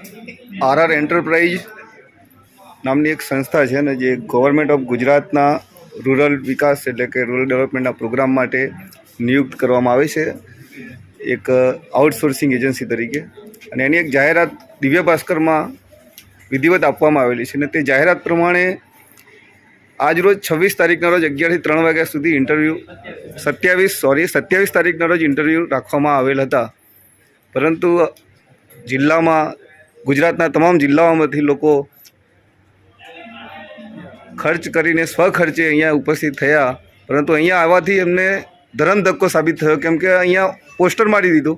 R R enterprise નામની એક સંસ્થા છે ને જે ગવર્મેન્ટ ઓફ ગુજરાતના રૂરલ વિકાસ એટલે કે રૂરલ ડેવલપમેન્ટના પ્રોગ્રામ માટે નિયુક્ત કરવામાં આવે છે. એક આઉટસોર્સિંગ એજન્સી તરીકે. અને એની એક જાહેરાત દિવ્ય ભાસ્કરમાં વિધિવત આપવામાં આવેલી છે અને તે જાહેરાત પ્રમાણે આજરોજ છવ્વીસ તારીખના રોજ અગિયારથી ત્રણ વાગ્યા સુધી ઇન્ટરવ્યૂ સત્યાવીસ, સોરી, સત્યાવીસ તારીખના રોજ ઇન્ટરવ્યૂ રાખવામાં આવેલ હતા. પરંતુ જિલ્લામાં ગુજરાતના તમામ જિલ્લાઓમાંથી લોકો ખર્ચ કરીને સ્વખર્ચે અહીંયા ઉપસ્થિત થયા. પરંતુ અહીંયા આવવાથી એમને ધરમ ધક્કો સાબિત થયો. કેમ કે અહીંયા પોસ્ટર મારી દીધું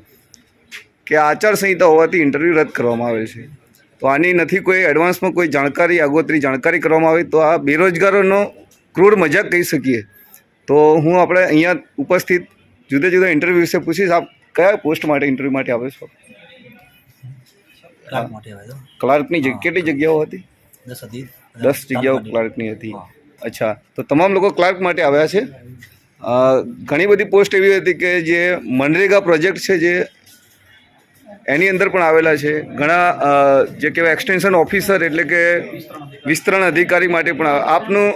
કે આચારસંહિતા હોવાથી ઇન્ટરવ્યૂ રદ કરવામાં આવે છે. તો આની નથી કોઈ એડવાન્સમાં કોઈ જાણકારી, આગોતરી જાણકારી કરવામાં આવે તો આ બેરોજગારોનો ક્રૂર મજાક કહી શકીએ. તો હું આપણે અહીંયા ઉપસ્થિત જુદા જુદા ઇન્ટરવ્યૂ વિશે પૂછીશ. આપ કયા પોસ્ટ માટે ઇન્ટરવ્યૂ માટે આવે છો? ક્લાર્ક માટે આવ્યો ક્લાર્કની કેટલી જગ્યાઓ હતી? દસ હતી. દસ જગ્યાઓ ક્લાર્કની હતી. અચ્છા તો તમામ લોકો ક્લાર્ક માટે આવ્યા છે? ઘણી બધી પોસ્ટ એવી હતી કે જે મનરેગા પ્રોજેક્ટ છે જે એની અંદર પણ આવેલા છે. ઘણા જે કહેવાય એક્સટેન્શન ઓફિસર એટલે કે વિસ્તરણ અધિકારી માટે પણ આપનું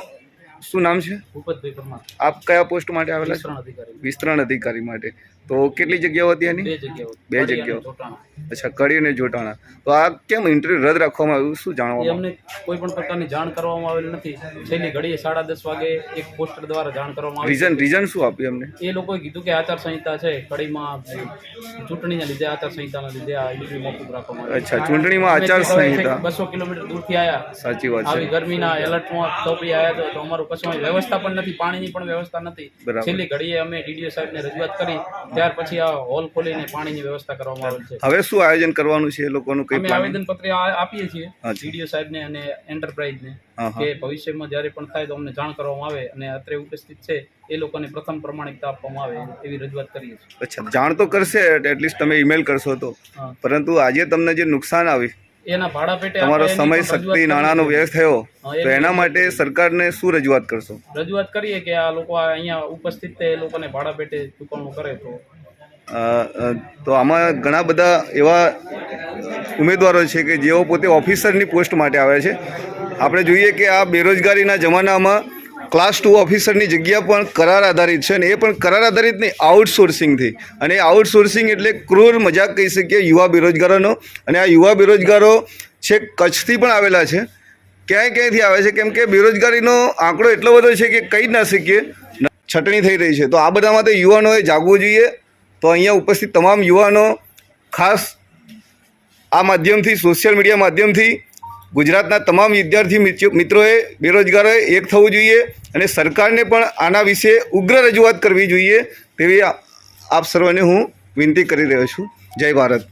શું નામ છે? ભૂપતભાઈ પરમાર. આપ કયા પોસ્ટ માટે આવેલા છો? વિસ્તરણ અધિકારી. વિસ્તરણ અધિકારી માટે. તો કેટલી જગ્યાઓ હતી એની બે જગ્યાઓ. બે. અચ્છા કડી અને જોટાણા તો આ કેમ ઇન્ટરવ્યુ રદ રાખવામાં આવ્યું? શું જાણવા અમને કોઈ પણ પ્રકારની જાણ કરવામાં આવેલી નથી. છેલ્લી ઘડીએ સાડા દસ વાગે એક પોસ્ટર દ્વારા જાણ કરવામાં આવી રીઝન રીઝન શું આપ્યું અમને એ લોકોએ કીધું કે આચારસંહિતા છે. કડીમાં ચૂંટણીના લીધે આચારસંહિતાના લીધે આ ઇન્ટરવ્યુ મોકૂફ રાખવામાં આવ્યું. અચ્છા ચૂંટણીમાં આચારસંહિતા. બસો કિલોમીટર દૂરથી આવ્યા સાચી વાત આવી ગરમીના એલર્ટમાં તોપી આવ્યા તો- તો અમારું અહીં વ્યવસ્થા પણ નથી પાણીની પણ વ્યવસ્થા નથી. છેલ્લી ઘડીએ અમે ડીડીઓ સાહેબને રજૂઆત કરી ત્યાર પછી આ હોલ ખોલીને પાણીની વ્યવસ્થા કરવામાં આવેલ છે. હવે શું આયોજન કરવાનું છે એ લોકોનું કઈ અમે પ્લાન આવેદન પત્ર આપીએ છીએ ડીડીઓ સાહેબને અને એન્ટરપ્રાઇઝને. કે ભવિષ્યમાં જ્યારે પણ થાય તો અમને જાણ કરવામાં આવે અને અત્રે ઉપસ્થિત છે એ લોકોને પ્રથમ પ્રમાણિકતા આપવામાં આવે એવી રજૂઆત કરીએ છીએ. અચ્છા જાણ તો કરશે એટલીસ્ટ તમે ઈમેલ કરશો તો. પરંતુ આજે તમને જે નુકસાન આવ્યું એના ભાડા પેટે તમારો સમય શક્તિ નાણાંનો. વ્યય થયો તો એના માટે સરકારને શું રજૂઆત કરશો? રજૂઆત કરીએ કે આ લોકો અહીંયા ઉપસ્થિત તે લોકોને ભાડા પેટે ચૂકવણું કરે તો. તો આમાં ઘણા બધા એવા ઉમેદવારો છે કે જેઓ પોતે ઓફિસરની પોસ્ટ માટે આવ્યા છે. આપણે જોઈએ કે આ બેરોજગારીના જમાનામાં ક્લાસ ટુ ઓફિસરની જગ્યા પણ કરાર આધારિત છે અને એ પણ કરાર આધારિત નહીં આઉટસોર્સિંગથી અને આઉટસોર્સિંગ એટલે ક્રૂર મજાક કહી શકીએ યુવા બેરોજગારોનો. અને આ યુવા બેરોજગારો છેક કચ્છથી પણ આવેલા છે. ક્યાંય ક્યાંયથી આવે છે? કેમ કે બેરોજગારીનો આંકડો એટલો બધો છે કે કહી જ ના શકીએ. છટણી થઈ રહી છે. તો આ બધા માટે યુવાનોએ જાગવું જોઈએ. તો અહીંયા ઉપસ્થિત તમામ યુવાનો, ખાસ આ માધ્યમથી સોશિયલ મીડિયા માધ્યમથી ગુજરાતના તમામ વિદ્યાર્થી મિત્રોએ બેરોજગારોએ એક થવું જોઈએ અને સરકારને પણ આના વિશે ઉગ્ર રજૂઆત કરવી જોઈએ તેવી આપ સર્વને હું વિનંતી કરી રહ્યો છું. જય ભારત.